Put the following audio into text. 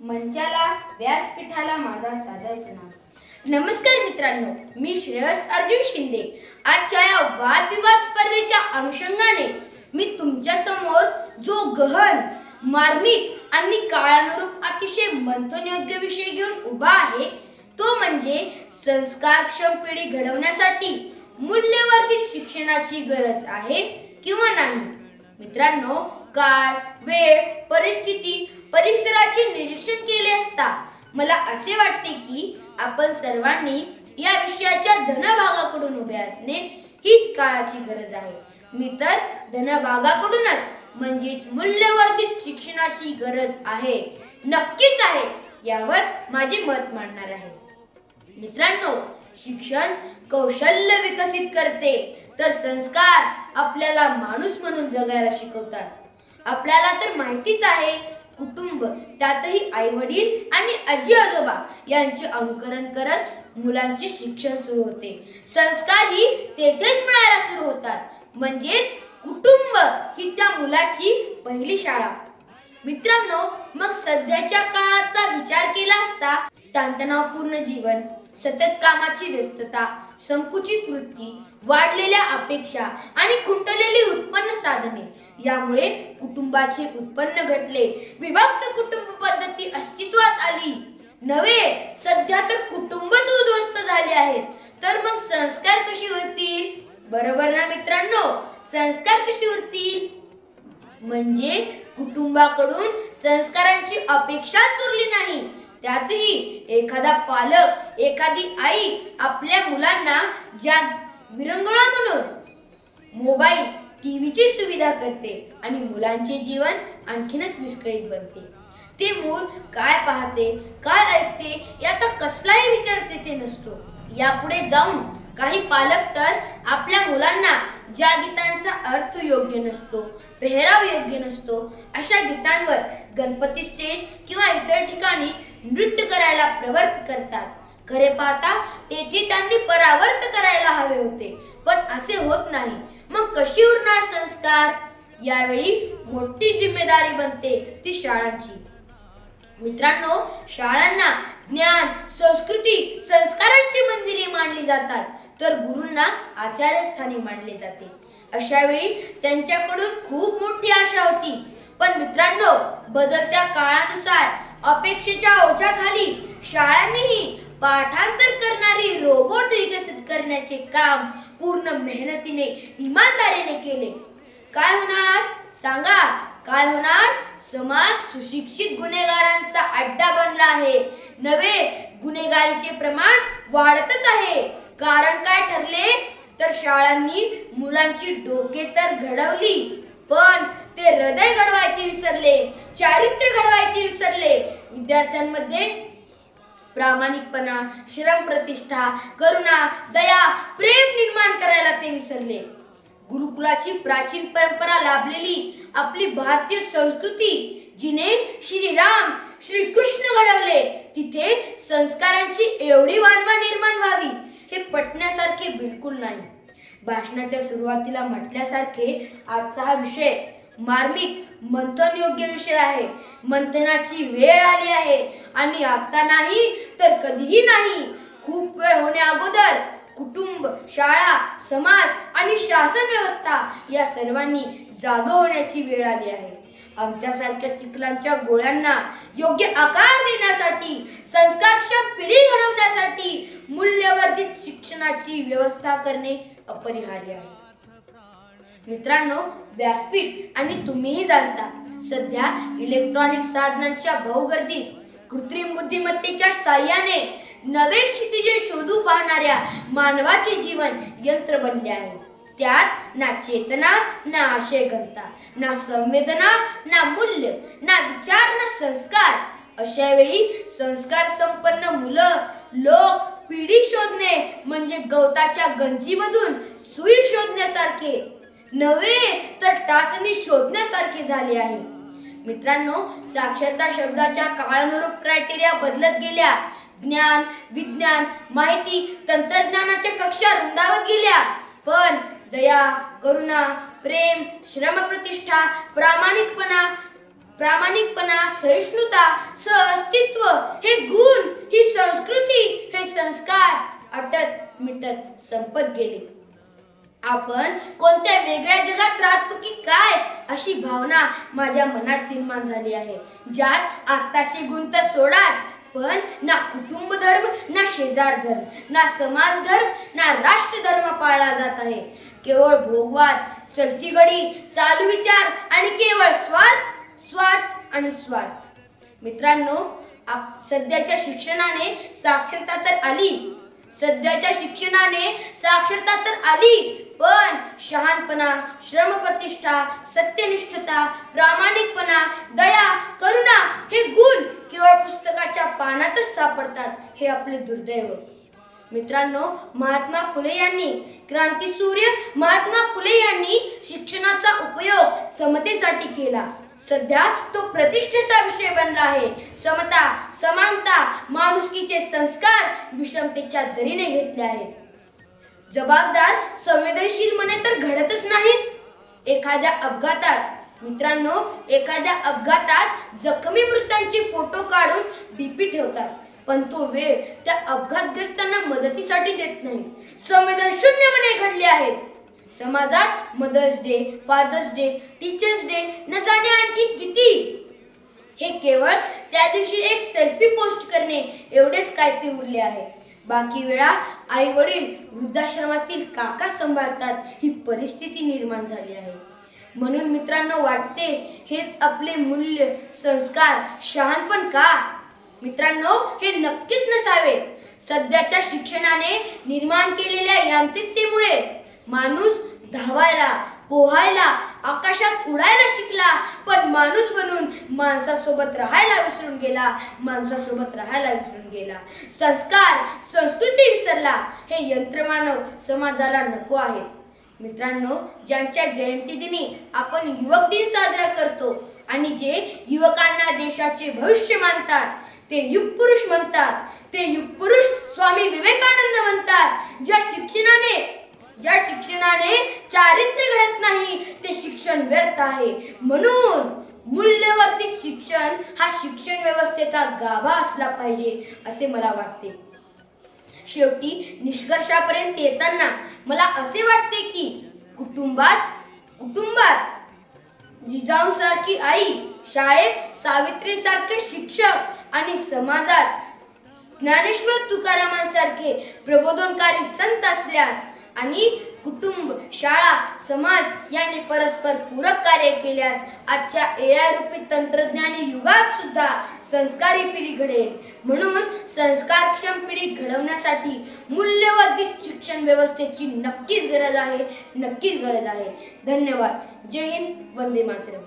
मंचाला व्यासपीठाला माझा सादर प्रणाम. नमस्कार मित्रांनो मी श्रेयस अर्जुन शिंदे. आजच्या या वादविवाद स्पर्धेच्या अनुषंगाने मी तुमच्यासमोर जो गहन मार्मिक आणि काळानुरूप अतिशय मंथनयोग्य विषय घेऊन उभा आहे तो म्हणजे संस्कारक्षम पिढी घडवण्यासाठी मूल्यवर्धित शिक्षणाची गरज आहे किंवा नाही? मित्रांनो काळ वेळ परिस्थिती परिसराचे निरीक्षण केले असता मला असे वाटते की आपण सर्वांनी या विषयाच्या धनभागाकडून उभे असणे हीच काळाची गरज आहे. मी तर धनभागाकडूनच म्हणजेच मूल्यवर्धित शिक्षणाची गरज आहे नक्कीच आहे यावर माझे मत मांडणार आहे. मित्रांनो शिक्षण कौशल्य विकसित करते तर संस्कार आपल्याला माणूस म्हणून जगायला शिकवतात. आपल्याला तर माहितीच आहे कुटुंब त्यातही आई वडील आणि आजी आजोबा यांचे अनुकरण करत मुलांचे शिक्षण सुरू होते. संस्कार ही तेथेच मिळायला सुरू होतात. म्हणजेच कुटुंब ही त्या मुलाची पहिली शाळा. मित्रांनो मग सध्याच्या काळाचा विचार केला असता ताणतणावपूर्ण जीवन. सतत कामाची व्यस्तता संकुचित वृत्ती वाढलेल्या अपेक्षा आणि खुंटलेली उत्पन्न साधने यामुळे कुटुंबाचे उत्पन्न घटले. विभक्त कुटुंब पद्धती अस्तित्वात आली. नव्हे सध्या तर कुटुंबच उद्ध्वस्त झाले आहेत. तर मग संस्कार कशी होतील बरोबर ना मित्रांनो? संस्कार कशी होतील म्हणजे कुटुंबाकडून संस्कारांची अपेक्षा उरली नाही. त्यातही एखादा पालक एखादी आई आपल्या मुलांना ज्या विरंगुळा म्हणून मोबाईल टीव्हीची सुविधा करते आणि मुलांचे जीवन आणखीनच विस्कळीत बनते. ते मूल काय पाहते काय ऐकते याचा कसलाही विचार तेथे नसतो. यापुढे जाऊन काही पालक तर आपल्या मुलांना ज्या गीतांचा अर्थ योग्य नसतो पेहराव योग्य नसतो अशा गीतांवर गणपती स्टेज किंवा इतर ठिकाणी नृत्य करायला प्रवर्त करतात. खरे पाहता तेथे त्यांनी परावर्त करायला हवे होते पण असे होत नाही. मग कशी उरणार संस्कार? यावेळी मोठी जिम्मेदारी बनते ती शाळांची. मित्रांनो शाळांना ज्ञान संस्कृती संस्कारांची मंदिरे मानली जातात तर गुरूंना आचार्यस्थानी मानले जाते. अशा वेळी त्यांच्याकडून खूप मोठी आशा होती. पण मित्रांनो बदलत्या काळानुसार अपेक्षेच्या ओझ्याखाली शाळांनीही पाठांतर करणारी रोबोट विकसित करण्याचे काम पूर्ण मेहनतीने इमानदारीने केले. काय होणार? सांगा. काय होणार? समाज सुशिक्षित गुन्हेगारांचा अड्डा बनला आहे. नवे गुन्हेगारीचे प्रमाण वाढतच आहे. कारण काय ठरले? तर शाळांनी मुलांची डोके तर घडवली पण ते हृदय घडवायचे विसरले चारित्र्य घडवायचे विसरले. विद्यार्थ्यांमध्ये प्रामाणिकपणा श्रम प्रतिष्ठा करुणा दया प्रेम निर्माण करायला ते विसरले. गुरुकुलाची प्राचीन परंपरा लाभलेली आपली भारतीय संस्कृती जिने श्रीराम श्रीकृष्ण घडवले. तिथे संस्कारांची एवढी वानवा निर्माण व्हावी हे पटण्यासारखे बिलकुल नाही. भाषणाच्या सुरुवातीला म्हटल्यासारखे आजचा हा विषय मार्मिक मंथन योग्य विषय आहे. मंथनाची वेळ आली आहे. आणि आता नाही तर कधीही नाही. खूप वेळ होण्या अगोदर कुटुंब शाळा समाज आणि शासन व्यवस्था या सर्वांनी जाग होण्याची वेळ आली आहे. आमच्यासारख्या चिखलांच्या गोळ्यांना योग्य आकार देण्यासाठी संस्कारक्षम पिढी घडवण्यासाठी मूल्यवर्धित शिक्षणाची व्यवस्था करणे अपरिहार्य आहे. मित्रांनो व्यासपीठ आणि तुम्हीही जाणता. सध्या इलेक्ट्रॉनिक साधनांच्या बहुगर्दीत कृत्रिम बुद्धिमत्तेच्या साह्याने नवे क्षितिजे शोधू पाहणाऱ्या मानवाचे जीवन यंत्र बनले आहे. त्यात ना चेतना ना आशय ना संवेदना ना मूल्य ना विचार ना संस्कार. अशा वेळी संस्कार संपन्न मुलं लोक पिढी शोधणे म्हणजे गवताच्या गंजीमधून सुई शोधण्यासारखे. नव्हे तर टाचणी शोधण्यासारखी झाली आहे. मित्रांनो साक्षरता शब्दाच्या काळानुरूप क्रायटेरिया बदलत गेल्या. ज्ञान विज्ञान माहिती तंत्रज्ञानाच्या कक्षा रुंदावत गेल्या. पण दया करुणा प्रेम श्रमप्रतिष्ठा प्रामाणिकपणा प्रामाणिकपणा सहिष्णुता सहअस्तित्व हे गुण ही संस्कृती हे संस्कार अटत मिटत संपत गेले. आपण कोणत्या वेगळ्या जगात राहतो की काय? अशी भावना माझ्या मनात निर्माण झाली आहे. ज्यात आत्ताचे गुण तर सोडाच पण ना कुटुंब धर्म ना शेजार धर्म ना समाज धर्म ना राष्ट्र धर्म पाळला जात आहे. केवळ भोगवाद चलती घडी चालू विचार आणि केवळ स्वार्थ स्वार्थ आणि स्वार्थ. मित्रांनो आप सध्याच्या शिक्षणाने साक्षरता तर आली. सध्याच्या शिक्षणाने साक्षरता तर आली. पण शहाणपणा श्रमप्रतिष्ठा सत्यनिष्ठता प्रामाणिकपणा दया करुणा हे गुण केवळ पुस्तकाच्या पानातच सापडतात हे आपले दुर्दैव. मित्रांनो महात्मा फुले यांनी क्रांतीसूर्य महात्मा फुले यांनी शिक्षणाचा उपयोग समतेसाठी केला. सध्या तो प्रतिष्ठेचा विषय बनला आहे. समता समानता माणुसकीचे संस्कार विषमतेच्या दरीने घेतले आहेत. जबाबदार संवेदनशील मने तर घडतच नाहीत. एखाद्या अपघातात मित्रांनो एखाद्या अपघातात जखमी मृतांचे फोटो काढून डीपी ठेवतात पण तो वेळ त्या अपघातग्रस्तांना मदतीसाठी देत नाही. संवेदन शून्य मने घडले आहेत. समाजात mother's day father's day teachers day न जाणे आणखी किती? हे केवळ त्या दिवशी एक सेल्फी पोस्ट करणे एवढेच काय ते उरले आहे. बाकी वेळा आई वडील वृद्धाश्रमातील काका सांभाळतात. ही परिस्थिती निर्माण झाली आहे. म्हणून मित्रांनो वाटते हेच आपले मूल्य संस्कार शहाणपण का? मित्रांनो हे नक्कीच नसावे. सध्याच्या शिक्षणाने निर्माण केलेल्या यांत्रिकतेमुळे माणूस धावायला पोहायला आकाशात उडायला शिकला पण माणूस बनून माणसासोबत राहायला विसरून गेला माणसासोबत राहायला विसरून गेला. संस्कार संस्कृती विसरला. हे यंत्रमानव समाजाला नको आहे मित्रांनो ज्यांच्या जयंती दिनी आपण युवक दिन साजरा करतो आणि जे युवकांना देशाचे भविष्य मानतात ते युग पुरुष म्हणतात ते युग पुरुष स्वामी विवेकानंद म्हणतात ज्या शिक्षणाने ज्या शिक्षणाने चारित्र्य घडत नाही ते शिक्षण व्यर्थ आहे. म्हणून मूल्यवर्धित शिक्षण हा शिक्षण व्यवस्थेचा गाभा असला पाहिजे असे मला वाटते. शेवटी निष्कर्षापर्यंत येताना मला असे वाटते की कुटुंबात कुटुंबात जिजाऊसारखी आई शाळेत सावित्रीसारखे शिक्षक आणि समाजात ज्ञानेश्वर तुकारामांसारखे प्रबोधनकारी संत असल्यास आणि कुटुंब शाळा समाज यांनी परस्पर पूरक कार्य केल्यास आजच्या ए आय रूपी तंत्रज्ञानी युगात सुद्धा संस्कारी पिढी घडेल. म्हणून संस्कारक्षम पिढी घडवण्यासाठी मूल्यवर्धित शिक्षण व्यवस्थेची नक्कीच गरज आहे. नक्कीच गरज आहे. धन्यवाद. जय हिंद. वंदे मातरम.